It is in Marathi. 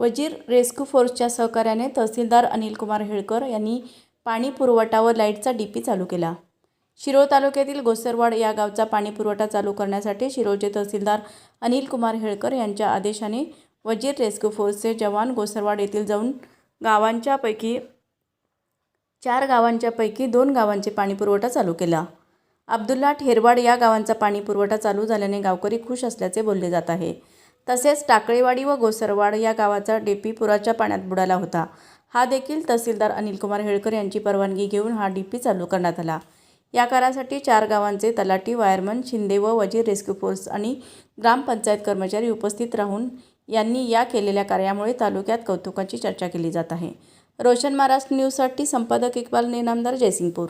वजीर रेस्क्यू फोर्सच्या सहकार्याने तहसीलदार अनिल कुमार हेळकर यांनी पाणी पुरवठा व लाईटचा डीपी चालू केला. शिरोळ तालुक्यातील गोसरवाड या गावचा पाणी पुरवठा चालू करण्यासाठी शिरोळचे तहसीलदार अनिल कुमार हेळकर यांच्या आदेशाने वजीर रेस्क्यू फोर्सचे जवान गोसरवाड येथील जाऊन गावांच्यापैकी चार गावांच्यापैकी दोन गावांचे पाणी पुरवठा चालू केला. अब्दुल्ला ठेरवाड या गावांचा पाणी पुरवठा चालू झाल्याने गावकरी खुश असल्याचे बोलले जात आहे. तसेच टाकळेवाडी व गोसरवाड या गावाचा डेपी पुराच्या पाण्यात बुडाला होता. हा देखील तहसीलदार अनिलकुमार हेळकर यांची परवानगी घेऊन हा डीपी चालू करण्यात आला. या कारासाठी चार गावांचे तलाठी वायरमन शिंदे व वजीर रेस्क्यू फोर्स आणि ग्रामपंचायत कर्मचारी उपस्थित राहून यांनी या केलेल्या कार्यामुळे तालुक्यात कौतुकाची चर्चा केली जात आहे. रोशन महाराष्ट्र न्यूजसाठी संपादक इक्बाल नेनामदार जयसिंगपूर.